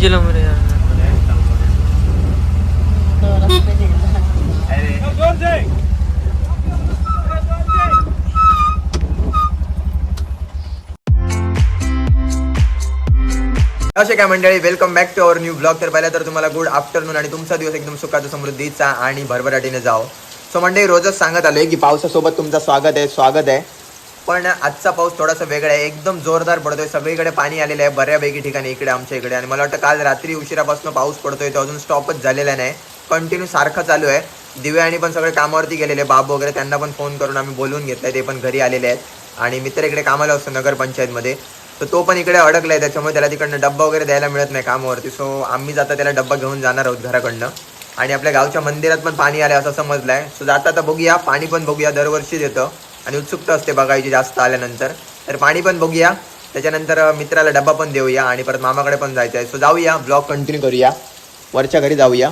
गेलो मरे असे काय मंडळी welcome back to our new blog तर पहिला तर तुम्हाला गुड आफ्टरनून आणि तुमचा दिवस एकदम सुखाचा समृद्धीचा आणि भरभराटीने जाओ. सो मंडळी रोजच सांगत आलोय की पावसासोबत तुमचं स्वागत आहे स्वागत आहे. पण आजचा पाऊस थोडासा वेगळा आहे. एकदम जोरदार पडतोय. सगळीकडे पाणी आलेलं आहे बऱ्यापैकी ठिकाणी इकडे आमच्या इकडे. आणि मला वाटतं काल रात्री उशिरापासून पाऊस पडतोय तो अजून स्टॉपच झालेला नाही. कंटिन्यू सारखा चालू आहे. दिव्यानी पण सगळे कामावरती गेलेले बाब वगैरे त्यांना पण फोन करून आम्ही बोलवून घेतलंय ते पण घरी आलेले आहेत. आणि मित्र इकडे कामाला असतो नगरपंचायतमध्ये तर तो पण इकडे अडकलाय. त्याच्यामुळे त्याला तिकडनं डब्बा वगैरे द्यायला मिळत नाही कामावरती. सो आम्ही जाता त्याला डब्बा घेऊन जाणार आहोत घराकडनं. आणि आपल्या गावच्या मंदिरात पण पाणी आलंय असं समजलंय. सो जाता तर बघूया. पाणी पण बघूया. दरवर्षीच येतं आणि उत्सुकता असते बघायची जास्त आल्यानंतर. तर पाणी पण बघूया. त्याच्यानंतर मित्राला डब्बा पण देऊया आणि परत मामाकडे पण जायचं आहे सो जाऊया. ब्लॉग कंटिन्यू करूया. वरच्या घरी जाऊया.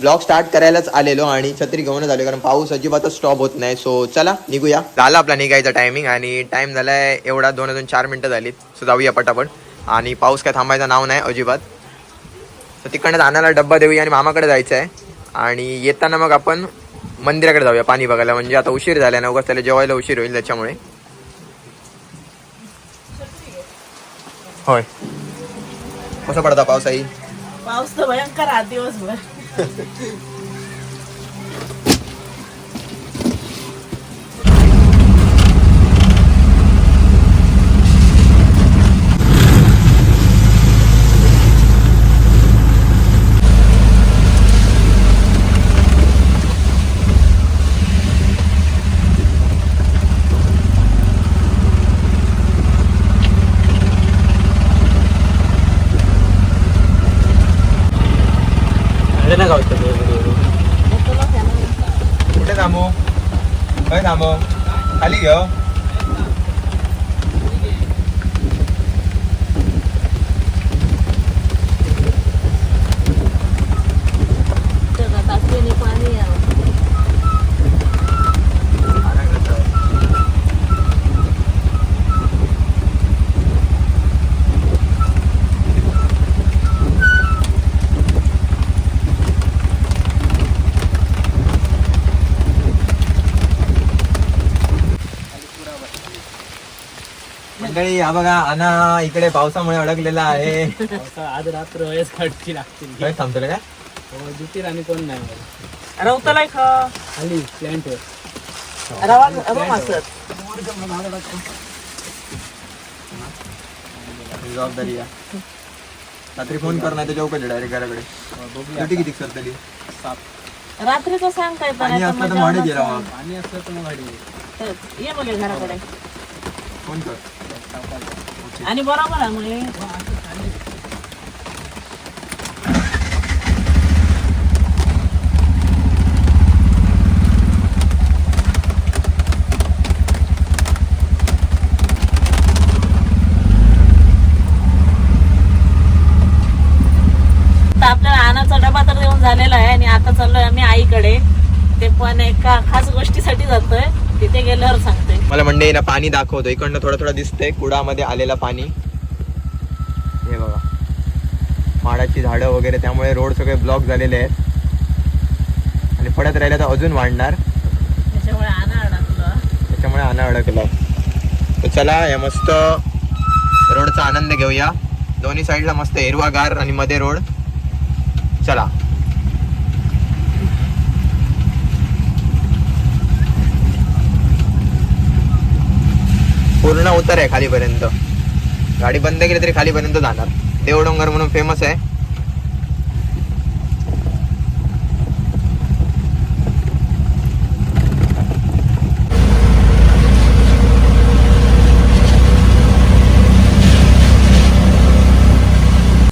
ब्लॉग स्टार्ट करायलाच आलेलो आणि छत्री घेऊनच आलो कारण पाऊस अजिबातच स्टॉप होत नाही. सो चला निघूया. झाला आपला निघायचा टायमिंग आणि टाइम झालाय एवढा दोन अजून चार मिनिटं झालीत. सो जाऊया पटापट. आणि पाऊस काय थांबायचं नाव नाही अजिबात. तर तिकडनं आणायला डब्बा देऊया आणि मामाकडे जायचं आहे आणि येताना मग आपण मंदिराकडे जाऊया पाणी बघायला. म्हणजे आता उशीर झाला ना उगाच त्याला जेवायला उशीर होईल त्याच्यामुळे. होय. कसा पडता पाऊस आई पाऊस तर भयंकर आज दिवसभर. काय थांबू खाली घेऊ पाणी मंडळी हा बघा अना इकडे पावसामुळे अडकलेला आहे. आज रात्र वयस काढची लागतील. काय थांबतो काय हो, जुतीर आणि कोण नाही. रवतलाय खा. खाली प्लॅन्टवर रवा रवा मासत जबाबदारी या. रात्री फोन कर नाही तर डायरेक्ट घराकडे? किती किती सर तरी रात्रीचं सांग काय तर आणि असलं गेला मग. पाणी असलं तर मग गाडी. तर ये मग घराकडे. फोन कर. आणि बरोबर आहे म्हणजे तर आपल्याला आणाचा डबा तर देऊन झालेला आहे आणि आता चाललोय आम्ही आईकडे. ते पण एका खास गोष्टीसाठी जातोय. तिथे गेल्यावर सांगतोय मला मंडईला पाणी दाखवतो. इकडनं थोडं थोडं दिसतंय कुडामध्ये आलेलं पाणी. हे बघा. माडाची झाडं वगैरे त्यामुळे रोड सगळे ब्लॉक झालेले आहेत. आणि पडत राहिलं तर अजून वाढणार. त्याच्यामुळे आणा अडकलं. त्याच्यामुळे आणा अडकला. तर चला या मस्त रोडचा आनंद घेऊया. दोन्ही साईडला मस्त हिरवागार आणि मध्ये रोड. चला. पूर्ण उतर आहे खालीपर्यंत. गाडी बंद केली तरी खालीपर्यंत जाणार. देवडोंगर म्हणून फेमस आहे.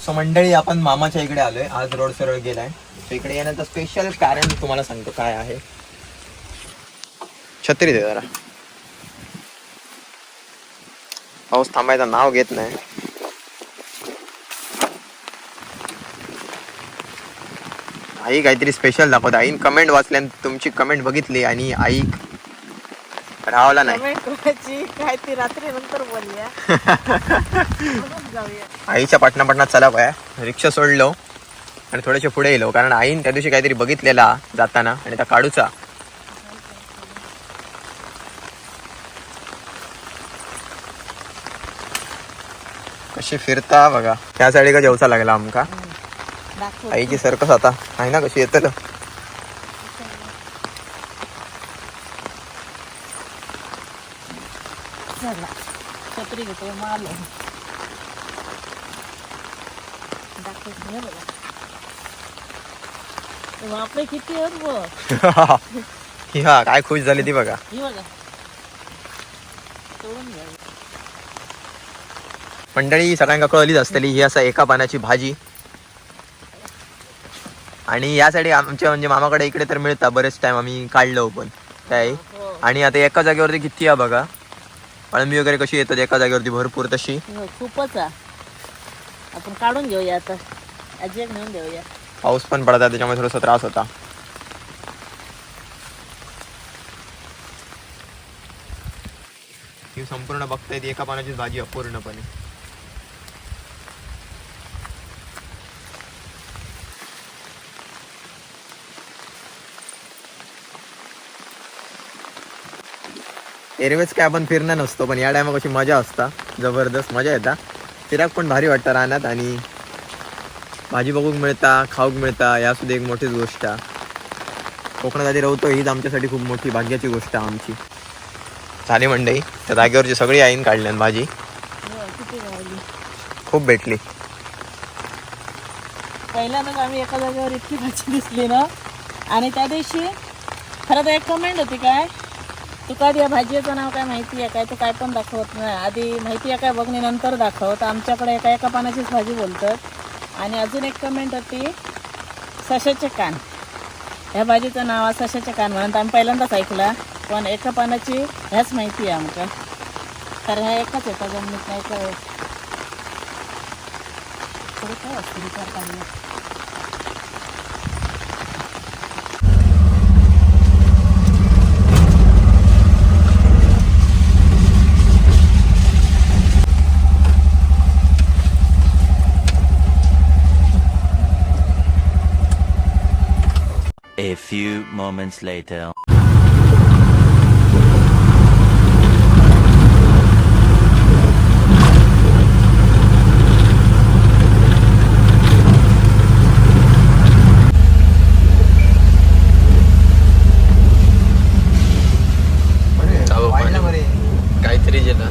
सो मंडळी आपण मामाच्या इकडे आलोय. आज रोड सरळ गेलाय. सो इकडे येण्याचं स्पेशल कारण तुम्हाला सांगतो. काय आहे? छत्री दे जरा. पाऊस थांबायचं नाव घेत नाही. आई काहीतरी स्पेशल दाखवत. आई कमेंट वाचल्या तुमची कमेंट बघितली आणि आई रावला नाही. टोमॅटोची काय ती रात्री नंतर बोलूया म्हणून जाऊया. आईच्या पटना पटनात चला पाय रिक्षा सोडलो आणि थोडेसे पुढे येलो कारण आईन त्या दिवशी काहीतरी बघितलेला जाताना आणि त्या काढूचा कशी फिरता बघा. त्या साईडी का जेवचा लागला आमका? आईची सरकस आता. आहे ना कशी येतलं? किती काय खुश झाली ती बघा. मंडळी सगळ्यांका कळलीच असतली ही असा एका पानाची भाजी. आणि यासाठी आमच्या म्हणजे मामाकडे इकडे तर मिळता बरेच टाइम आम्ही काढलो पण काय? आणि आता एका जागेवरती किती आहे बघा? अळमी वगैरे कशी येतात एका जागेवरती भरपूर तशी. हो, खूपच आहे. आपण काढून घेऊया आता. आजी नेऊन देऊया. पाऊस पण पडता त्याच्यामुळे थोडासा त्रास होता. ही संपूर्ण बघताय ती एका पानाचीच भाजी आहे एरवेज काय आपण फिरणं नसतो पण या टायमा कशी मजा असता. जबरदस्त मजा येता. फिराक पण भारी वाटतं रानात आणि भाजी बघूक मिळता खाऊक मिळता या सुद्धा एक मोठीच गोष्ट. कोकणात आधी राहतो हीच आमच्यासाठी खूप मोठी भाग्याची गोष्ट आमची. झाली मंडई. त्या जागेवरची सगळी आईन काढल्यान भाजी. खूप भेटली. पहिल्यांदाच आम्ही एका जागेवर इतकी भाजी दिसली ना. आणि त्या दिवशी खरं तर एक कमेंट होती काय? तुका या भाजीचं नाव काय माहिती आहे? काय तू काय पण दाखवत नाही. आधी माहिती आहे काय? बघणे नंतर दाखवत. आमच्याकडे एका एका पानाचीच भाजी बोलतात. आणि अजून एक कमेंट होती सशाचे कान. ह्या भाजीचं नाव आहे सशाचे कान म्हणून आम्ही पहिल्यांदाच ऐकला. पण एका पानाची ह्याच माहिती आहे आमका कारण ह्या एकच येतात जमिनीत नाही काय असतं? Few moments later. काहीतरी गेला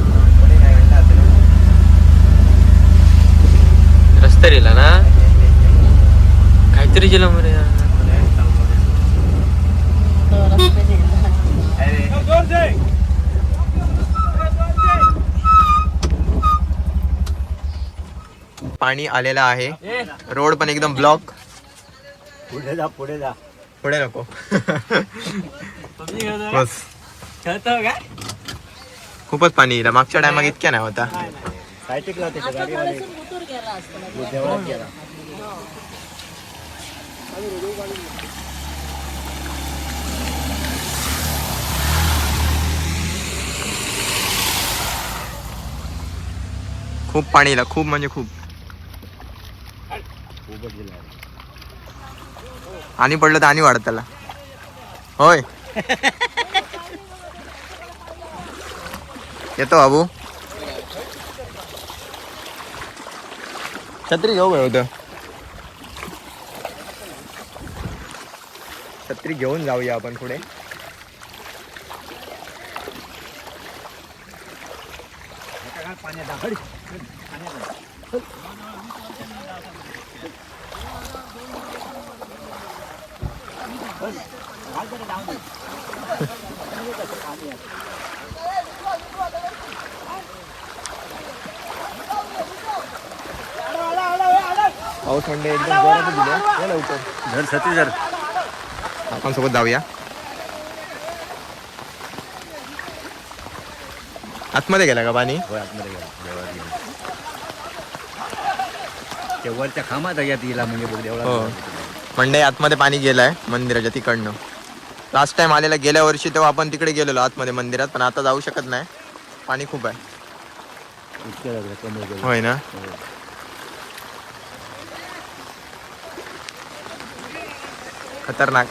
रस्त्याला ना काहीतरी गेलं मरे तो रस्त्याने गेला. पाणी आलेलं आहे. रोड पण एकदम ब्लॉक. पुढे जा पुढे जा. पुढे नको. बस. काय? खूपच पाणी येईल मागच्या टायमात इतक्या नाही होता. काय टिकला ते आता थोडंसं उतूर गेला असतं ना. देवळात गेला खूप पाणी खूप म्हणजे खूप. आणि पडलं तर आणि वाढत त्याला. होय. येतो बाबू. छत्री घेऊ होतं छत्री घेऊन जाऊया आपण पुढे. पाऊस म्हणजे एकदम जोरात दिले ये लवकर. धर सती धर आपण सोबत जाऊया. आतमध्ये गेला का पाणी? होय आतमध्ये गेला. देवळात गेला. ते वरच्या खांबात आहे या तिला म्हणजे बघ हो. देवळात मंडई आतमध्ये पाणी गेलं आहे मंदिराच्या तिकडनं. लास्ट टाइम आलेला गेल्या वर्षी तेव्हा आपण तिकडे गेलेलो आतमध्ये मंदिरात पण आता जाऊ शकत नाही. पाणी खूप आहे. कमी होय ना? खतरनाक.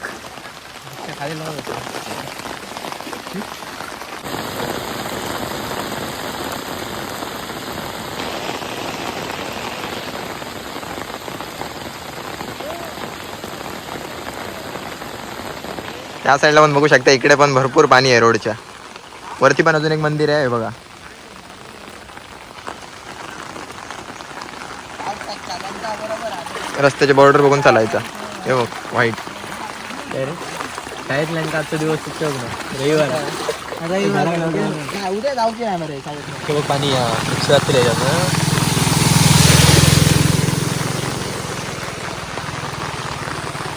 त्या साईडला पण बघू शकता इकडे पण भरपूर पाणी आहे रोडच्या. वरती पण अजून एक मंदिर आहे हे बघा. रस्त्याचे बॉर्डर बघून चालायचा. हे बघ व्हाईट शाळेत लंका आजचा दिवस रविवार उद्या आहे पाणी रात्री याच्यात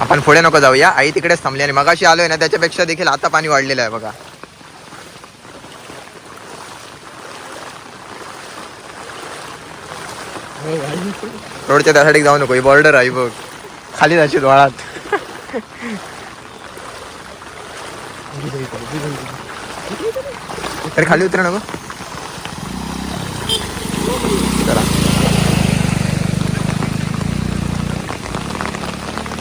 आपण पुढे नको जाऊया. आई तिकडेच थांबली आणि मगाशी आलोय ना त्याच्यापेक्षा देखील आता पाणी वाढलेलं आहे बघा. रोडच्या त्यासाठी जाऊ नको ही बॉर्डर आहे बघ. खाली जाशील वाळात. तर खाली उतर नको.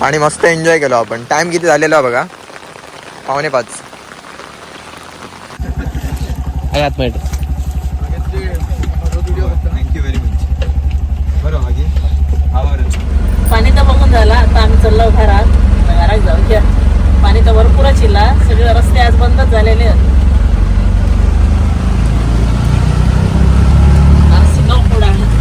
आणि मस्त एन्जॉय केलो आपण. टाइम किती झालेला बघा? पावणे पाच. आत माहिती थँक्यू व्हेरी मच बरोबर पाणी तर बघून झालं आता आम्ही चाललो घरात. घरात जाऊया पाणी तर भरपूरच इला. सगळे रस्ते आज बंदच झालेले आहेत. आज शिकाव पुढं आहे.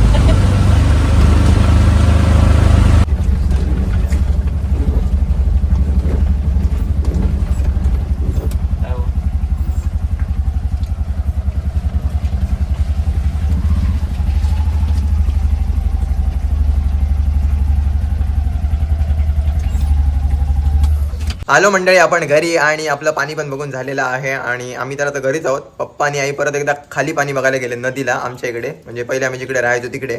आलो मंडळी आपण घरी आणि आपलं पाणी पण बघून झालेलं आहे आणि आम्ही तर आता घरीच आहोत. पप्पा आणि आई परत एकदा खाली पाणी बघायला गेले नदीला आमच्या इकडे. म्हणजे पहिले आम्ही जिकडे राहायचो तिकडे.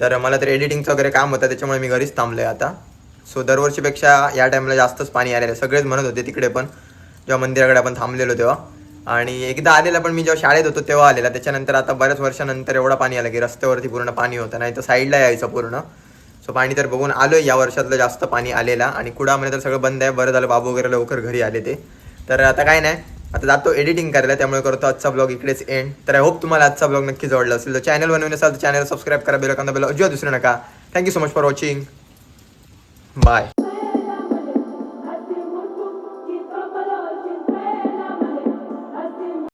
तर मला तर एडिटिंगचं वगैरे काम होतं त्याच्यामुळे मी घरीच थांबलो आहे आता. सो दरवर्षीपेक्षा या टाईमला जास्तच पाणी आलेलं आहे. सगळेच म्हणत होते तिकडे पण जेव्हा मंदिराकडे आपण थांबलेलो तेव्हा. आणि एकदा आलेला पण मी जेव्हा शाळेत होतो तेव्हा आलेला. त्याच्यानंतर आता बऱ्याच वर्षानंतर एवढा पाणी आलं की रस्त्यावरती पूर्ण पाणी होतं नाही तर साईडला यायचं पूर्ण. सो पाणी तर बघून आलोय या वर्षातलं जास्त पाणी आलेला. आणि कुडामध्ये तर सगळं बंद आहे. बरं झालं बाबू वगैरे लवकर घरी आले ते. तर आता काय नाही. आता जातो एडिटिंग करायला. त्यामुळे करतो आजचा ब्लॉग इकडेच एंड तर आय होप तुम्हाला आजचा ब्लॉग नक्की आवडला असेल. तर चॅनल बनवून असाल तर चॅनल सबस्क्राईब करा. बेल कांदा बेल अजिबात दुसरं नका. Thank you so much for watching bye